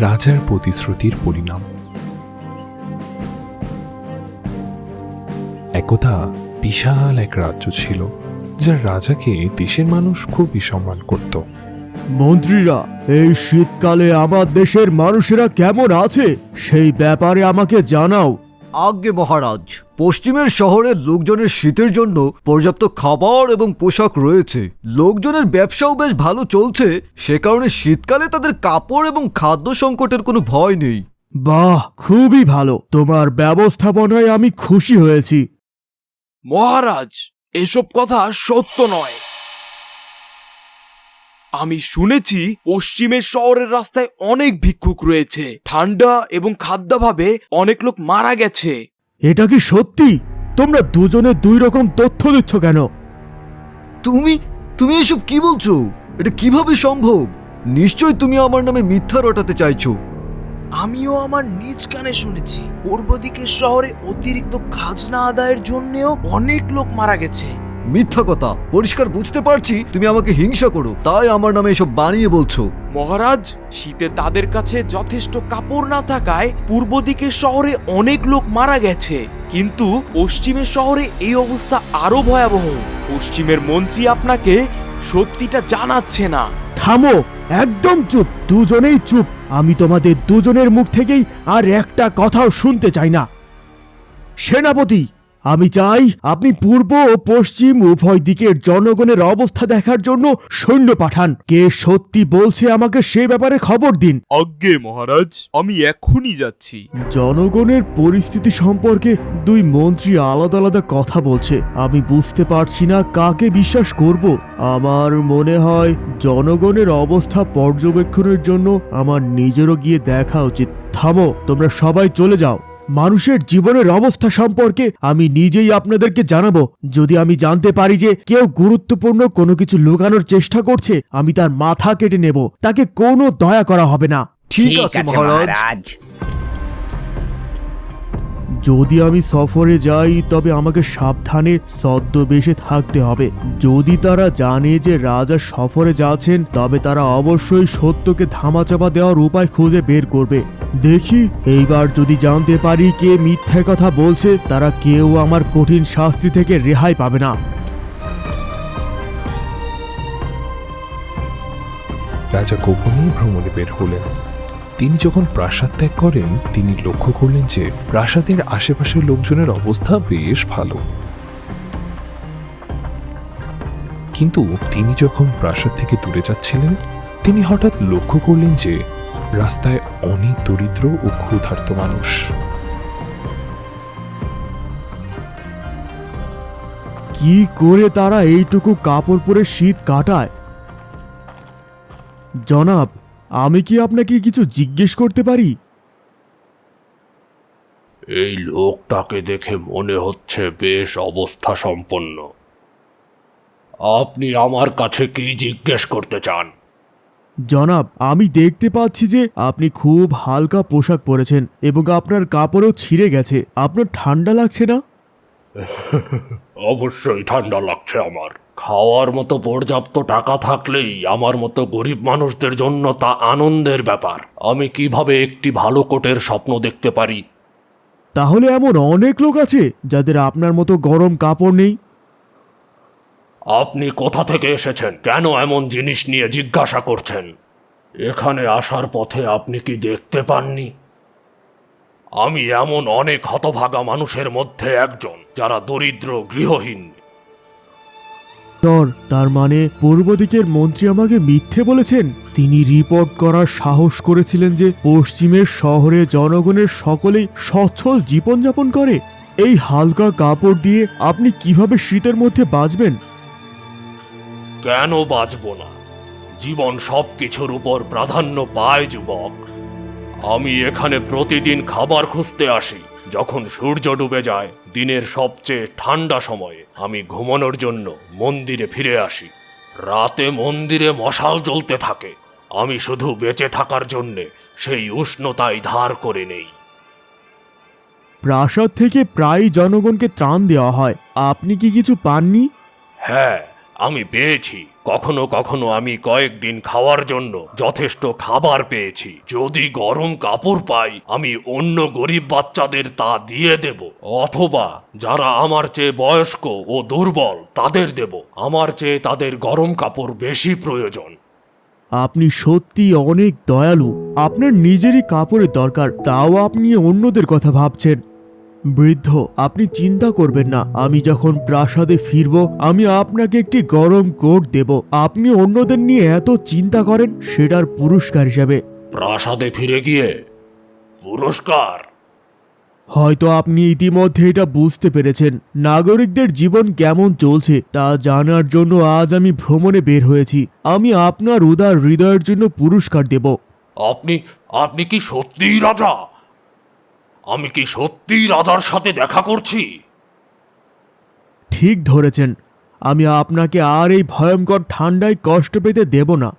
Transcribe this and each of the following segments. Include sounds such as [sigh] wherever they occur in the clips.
রাজার প্রতিশ্রুতির পরিণাম। একথা বিশাল এক রাজ্য ছিল যার রাজাকে দেশের মানুষ খুবই সম্মান করত। মন্ত্রীরা এই শীতকালে আমার দেশের মানুষেরা কেমন আছে? সেই ব্যাপারে আমাকে জানাও। আজ্ঞে মহারাজ। পশ্চিমের শহরের লোকজনের শীতের জন্য পর্যাপ্ত খাবার এবং পোশাক রয়েছে। লোকজনের ব্যবসাও বেশ ভালো চলছে। সে কারণে শীতকালে তাদের কাপড় এবং খাদ্য সংকটের কোনো ভয় নেই। বাহ খুবই ভালো। তোমার ব্যবস্থাপনায় আমি খুশি হয়েছি। মহারাজ এসব কথা সত্য নয়। আমি শুনেছি পশ্চিমের শহরের রাস্তায় অনেক ভিক্ষুক রয়েছে। ঠান্ডা এবং খাদ্যাভাবে অনেক লোক মারা গেছে। এটা কি সত্যি? তোমরা দুজনে দুই রকম তথ্য দিচ্ছ কেন? তুমি তুমি এসব কি বলছো? এটা কীভাবে সম্ভব? নিশ্চয় তুমি আমার নামে মিথ্যা রটাতে চাইছো। আমিও আমার নিজ কানে শুনেছি পূর্ব দিকের শহরে অতিরিক্ত খাজনা আদায়ের জন্যেও অনেক লোক মারা গেছে। মিথ্যা কথা পরিষ্কার বুঝতে পারছি তুমি আমাকে হিংসা করো তাই আমার নামে এসব বানিয়ে বলছো। মহারাজ শীতে তাদের কাছে যথেষ্ট কাপড় না থাকায় পূর্ব দিকের শহরে অনেক লোক মারা গেছে। কিন্তু পশ্চিমের শহরে এই অবস্থা আরও ভয়াবহ। পশ্চিমের মন্ত্রী আপনাকে সত্যিটা জানাচ্ছে না। থামো একদম চুপ দুজনেই চুপ। আমি তোমাদের দুজনের মুখ থেকেই আর একটা কথাও শুনতে চাই না। সেনাপতি আমি চাই আপনি পূর্ব ও পশ্চিম উভয় দিকের জনগণের অবস্থা দেখার জন্য সৈন্য পাঠান। কে সত্যি বলছে আমাকে সে ব্যাপারে খবর দিন। আজ্ঞে মহারাজ আমি এখনই যাচ্ছি। জনগণের পরিস্থিতি সম্পর্কে দুই মন্ত্রী আলাদা আলাদা কথা বলছে। আমি বুঝতে পারছি না কাকে বিশ্বাস করব। আমার মনে হয় জনগণের অবস্থা পর্যবেক্ষণের জন্য আমার নিজেরও গিয়ে দেখা উচিত। থামো তোমরা সবাই চলে যাও। মানুষের জীবনের অবস্থা সম্পর্কে আমি নিজেই আপনাদেরকে জানাব। যদি আমি জানতে পারি যে কেউ গুরুত্বপূর্ণ কোনো কিছু লুকানোর চেষ্টা করছে আমি তার মাথা কেটে নেব। তাকে কোনো দয়া করা হবে না। ঠিক আছে মহারাজ। যদি আমি সফরে যাই, তবে আমাকে সাবধানে ছদ্মবেশে থাকতে হবে। যদি তারা জানে যে রাজা সফরে যাচ্ছেন, তবে তারা অবশ্যই সত্যকে ধামাচাপা দেওয়ার উপায় খুঁজে বের করবে। দেখি, এইবার যদি জানতে পারি কে মিথ্যে কথা বলছে, তারা কেউ আমার কঠিন শাস্তি থেকে রেহাই পাবে না। রাজা গোপনে ভ্রমণে বের হলেন। তিনি যখন প্রাসাদ ত্যাগ করেন, তিনি লক্ষ্য করলেন যে প্রাসাদের আশেপাশের লোকজনের অবস্থা বেশ ভালো। কিন্তু তিনি যখন প্রাসাদ থেকে দূরে যাচ্ছিলেন, তিনি হঠাৎ লক্ষ্য করলেন যে রাস্তায় অনেক দরিদ্র ও ক্ষুধার্ত মানুষ। কি করে তারা এইটুকু কাপড় পরে শীত কাটায়? জনাব আমি কি আপনাকে কিছু জিজ্ঞেস করতে পারি? এই লোকটাকে দেখে মনে হচ্ছে বেশ অবস্থা সম্পন্ন। আপনি আমার কাছে কি জিজ্ঞেস করতে চান? জনাব আমি দেখতে পাচ্ছি যে আপনি খুব হালকা পোশাক পরেছেন এবং আপনার কাপড়ও ছিঁড়ে গেছে। আপনার ঠান্ডা লাগছে না? [laughs] অবশ্যই ঠান্ডা লাগছে আমার। খাওয়ার মতো পর্যাপ্ত টাকা থাকলেই আমার মতো গরিব মানুষদের জন্য তা আনন্দের ব্যাপার। আমি কীভাবে একটি ভালো কোটের স্বপ্ন দেখতে পারি? তাহলে এমন অনেক লোক আছে যাদের আপনার মতো গরম কাপড় নেই। আপনি কোথা থেকে এসেছেন? কেন এমন জিনিস নিয়ে জিজ্ঞাসা করছেন? এখানে আসার পথে আপনি কি দেখতে পাননি? আমি এমন অনেক হতভাগা মানুষের মধ্যে একজন যারা দরিদ্র গৃহহীন। ডর তার মানে পূর্ব দিকের মন্ত্রী আমাকে মিথ্যে বলেছেন। তিনি রিপোর্ট করার সাহস করেছিলেন যে পশ্চিমের শহরে জনগণের সকলেই সচ্ছল জীবনযাপন করে। এই হালকা কাপড় দিয়ে আপনি কীভাবে শীতের মধ্যে বাঁচবেন? কেন বাঁচব না? জীবন সব কিছুর উপর প্রাধান্য পায়, যুবক। আমি এখানে প্রতিদিন খাবার খুঁজতে আসি, যখন সূর্য ডুবে যায়। দিনের সবচেয়ে ঠান্ডা সময়ে আমি ঘুমানোর জন্য মন্দিরে ফিরে আসি। রাতে মন্দিরে মশাল জ্বলতে থাকে। আমি শুধু বেঁচে থাকার জন্যে সেই উষ্ণতায় ধার করে নেই। প্রাসাদ থেকে প্রায় জনগণকে ত্রাণ দেওয়া হয়। আপনি কি কিছু পাননি? হ্যাঁ আমি পেয়েছি। কখনো কখনো আমি কয়েকদিন খাওয়ার জন্য যথেষ্ট খাবার পেয়েছি। যদি গরম কাপড় পাই, আমি অন্য গরিব বাচ্চাদের তা দিয়ে দেব। অথবা যারা আমার চেয়ে বয়স্ক ও দুর্বল, তাদের দেব। আমার চেয়ে তাদের গরম কাপড় বেশি প্রয়োজন। আপনি সত্যি অনেক দয়ালু। আপনার নিজেরই কাপড়ের দরকার, তাও আপনি অন্যদের কথা ভাবছেন। বৃদ্ধ আপনি চিন্তা করবেন না। আমি যখন প্রাসাদে ফিরব আমি আপনাকে একটি গরম কোট দেব। আপনি অন্যদের নিয়ে এত চিন্তা করেন সেটার পুরস্কার হিসাবে। প্রাসাদে ফিরে গিয়ে পুরস্কার। হয়তো আপনি ইতিমধ্যে এটা বুঝতে পেরেছেন। নাগরিকদের জীবন কেমন চলছে তা জানার জন্য আজ আমি ভ্রমণে বের হয়েছি। আমি আপনার উদার হৃদয়ের জন্য পুরস্কার দেব। আপনি আপনি কি সত্যিই রাজা? আমি কি সত্যিই রাজার সাথে দেখা করছি? ঠিক ধরেছেন। আমি আপনাকে আর এই ভয়ঙ্কর ঠান্ডায় কষ্ট পেতে দেব না।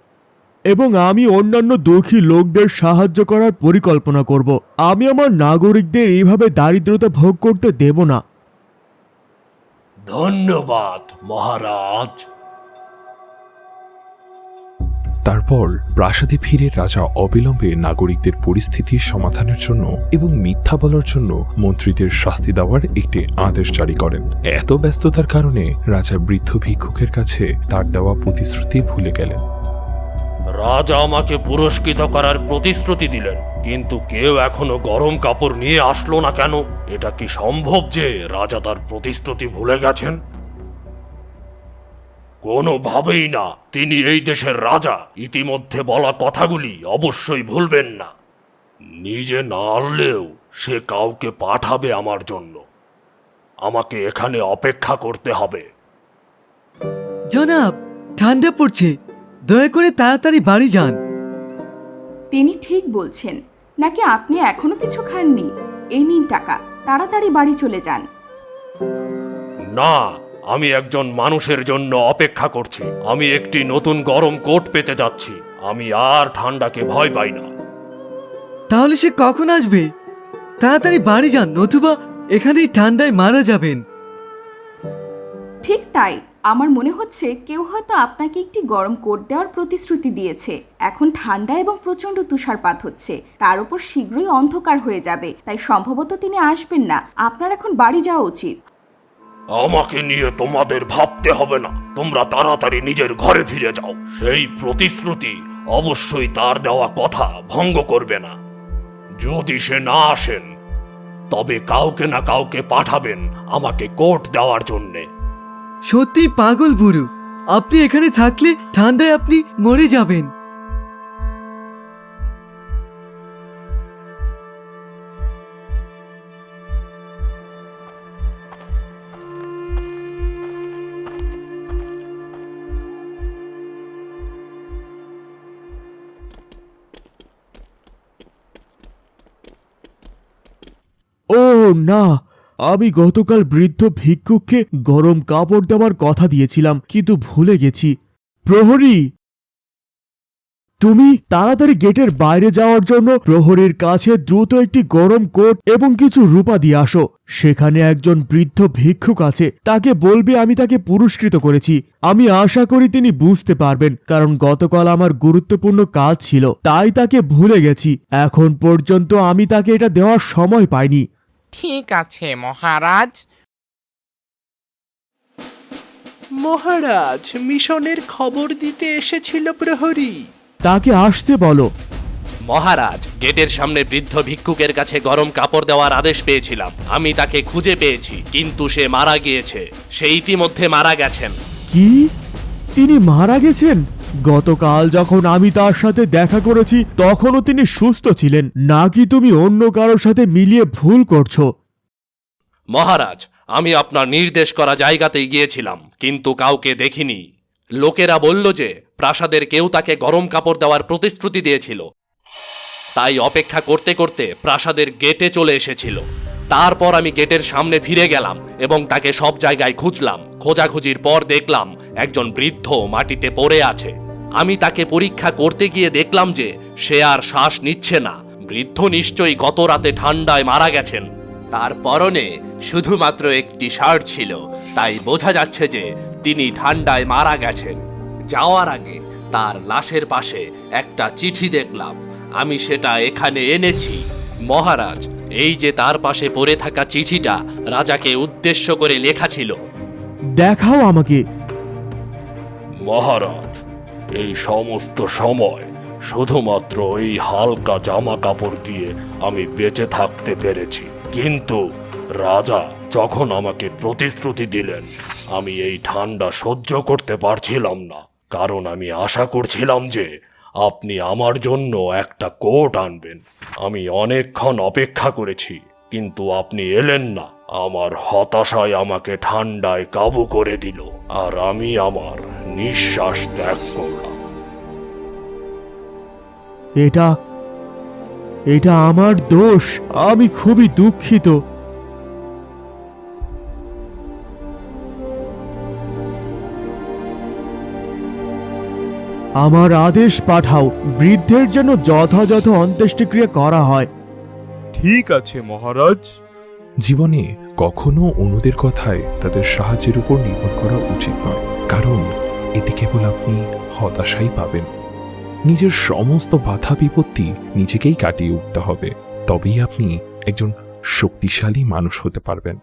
এবং আমি অন্যান্য দুঃখী লোকদের সাহায্য করার পরিকল্পনা করব। আমি আমার নাগরিকদের এইভাবে দারিদ্রতা ভোগ করতে দেব না। ধন্যবাদ মহারাজ। তারপর প্রাসাদে ফিরে রাজা অবিলম্বে নাগরিকদের পরিস্থিতির সমাধানের জন্য এবং মিথ্যা বলার জন্য মন্ত্রীদের শাস্তি দেওয়ার একটি আদেশ জারি করেন। এত ব্যস্ততার কারণে রাজা বৃদ্ধ ভিক্ষুকের কাছে তার দেওয়া প্রতিশ্রুতি ভুলে গেলেন। রাজা আমাকে পুরস্কৃত করার প্রতিশ্রুতি দিলেন, কিন্তু কেউ এখনও গরম কাপড় নিয়ে আসলো না কেন? এটা কি সম্ভব যে রাজা তার প্রতিশ্রুতি ভুলে গেছেন? কোনোভাবেই না। তিনি এই দেশের রাজা। ইতিমধ্যে বলা কথাগুলি অবশ্যই ভুলবেন না। নিজে না আনলেও সে কাউকে পাঠাবে আমার জন্য। আমাকে এখানে অপেক্ষা করতে হবে। জনাব ঠান্ডা পড়ছে। দয়া করে তাড়াতাড়ি বাড়ি যান। তিনি ঠিক বলছেন। নাকি আপনি এখনও কিছু খাননি? এই নিন টাকা। তাড়াতাড়ি বাড়ি চলে যান। না আমি একজন মানুষের জন্য অপেক্ষা করছি। আমি একটি নতুন গরম কোট পেতে যাচ্ছি। আমি আর ঠান্ডাকে ভয় পাই না। তাহলে সে কখন আসবে? তাড়াতাড়ি বাড়ি যান নতুবা এখানেই ঠান্ডায় মারা যাবেন। ঠিক তাই। আমার মনে হচ্ছে কেউ হয়তো আপনাকে একটি গরম কোট দেওয়ার প্রতিশ্রুতি দিয়েছে। এখন ঠান্ডা এবং প্রচণ্ড তুষারপাত হচ্ছে। তার উপর শীঘ্রই অন্ধকার হয়ে যাবে। তাই সম্ভবত তিনি আসবেন না। আপনার এখন বাড়ি যাওয়া উচিত। আমাকে নিয়ে তোমাদের ভাবতে হবে না। তোমরা তাড়াতাড়ি নিজের ঘরে ফিরে যাও। সেই প্রতিশ্রুতি অবশ্যই তার দেওয়া কথা ভঙ্গ করবে না। যদি সে না আসেন, তবে কাউকে না কাউকে পাঠাবেন আমাকে কোট দেওয়ার জন্যে। সত্যি পাগল বুড়ো। আপনি এখানে থাকলে ঠান্ডায় আপনি মরে যাবেন। না। আমি গতকাল বৃদ্ধ ভিক্ষুককে গরম কাপড় দেওয়ার কথা দিয়েছিলাম, কিন্তু ভুলে গেছি। প্রহরী! তুমি তাড়াতাড়ি গেটের বাইরে যাওয়ার জন্য প্রহরীর কাছে দ্রুত একটি গরম কোট এবং কিছু রূপা দিয়ে আসো। সেখানে একজন বৃদ্ধ ভিক্ষুক আছে। তাকে বলবে আমি তাকে পুরস্কৃত করেছি। আমি আশা করি তিনি বুঝতে পারবেন, কারণ গতকাল আমার গুরুত্বপূর্ণ কাজ ছিল। তাই তাকে ভুলে গেছি। এখন পর্যন্ত আমি তাকে এটা দেওয়ার সময় পাইনি। ঠিক আছে মহারাজ। মহারাজ মিশনের খবর দিতে এসেছিল প্রহরী। তাকে আসতে বলো। মহারাজ গেটের সামনে বৃদ্ধ ভিক্ষুকের কাছে গরম কাপড় দেওয়ার আদেশ পেয়েছিলাম। আমি তাকে খুঁজে পেয়েছি কিন্তু সে মারা গিয়েছে। সে ইতিমধ্যে মারা গেছেন। কি? তিনি মারা গেছেন? গতকাল যখন আমি তার সাথে দেখা করেছি, তখনও তিনি সুস্থ ছিলেন। নাকি তুমি অন্য কারোর সাথে মিলিয়ে ভুল করছ? মহারাজ, আমি আপনার নির্দেশ করা জায়গাতেই গিয়েছিলাম, কিন্তু কাউকে দেখিনি। লোকেরা বলল যে, প্রাসাদের কেউ তাকে গরম কাপড় দেওয়ার প্রতিশ্রুতি দিয়েছিল। তাই অপেক্ষা করতে করতে প্রাসাদের গেটে চলে এসেছিল। তারপর আমি গেটের সামনে ফিরে গেলাম এবং তাকে সব জায়গায় খুঁজলাম। খোঁজাখুঁজির পর দেখলাম একজন বৃদ্ধ মাটিতে পড়ে আছে। আমি তাকে পরীক্ষা করতে গিয়ে দেখলাম যে সে আর শ্বাস নিচ্ছে না। বৃদ্ধ নিশ্চয়ই গত রাতে ঠান্ডায় মারা গেছেন। তার পরনে শুধুমাত্র একটি শার্ট ছিল, তাই বোঝা যাচ্ছে যে তিনি ঠান্ডায় মারা গেছেন। যাওয়ার আগে তার লাশের পাশে একটা চিঠি দেখলাম। আমি সেটা এখানে এনেছি। মহারাজ এই যে তার পাশে পড়ে থাকা চিঠিটা রাজাকে উদ্দেশ্য করে লেখা ছিল। দেখাও আমাকে। মহারাজ এই সমস্ত সময় শুধুমাত্র এই হালকা জামা কাপড় দিয়ে আমি বেঁচে থাকতে পেরেছি। কিন্তু রাজা যখন আমাকে প্রতিশ্রুতি দিলেন আমি এই ঠান্ডা সহ্য করতে পারছিলাম না। কারণ আমি আশা করছিলাম যে আপনি আমার জন্য একটা কোট আনবেন। আমি অনেকক্ষণ অপেক্ষা করেছি, কিন্তু আপনি এলেন না। আমার হতাশায় আমাকে ঠান্ডায় কাবু করে দিল, আর আমি আমার নিঃশ্বাস ত্যাগ করলাম। এটা এটা আমার দোষ। আমি খুবই দুঃখিত। আমার আদেশ পাঠাও বৃদ্ধের জন্য যথাযথ অন্ত্যেষ্টিক্রিয়া করা হয়। ঠিক আছে মহারাজ। জীবনে কখনো অন্যদের কথায় তাদের সাহায্যের উপর নির্ভর করা উচিত নয় কারণ এতে কেবল আপনি হতাশাই পাবেন। নিজের সমস্ত বাধা বিপত্তি নিজেকেই কাটিয়ে উঠতে হবে তবেই আপনি একজন শক্তিশালী মানুষ হতে পারবেন।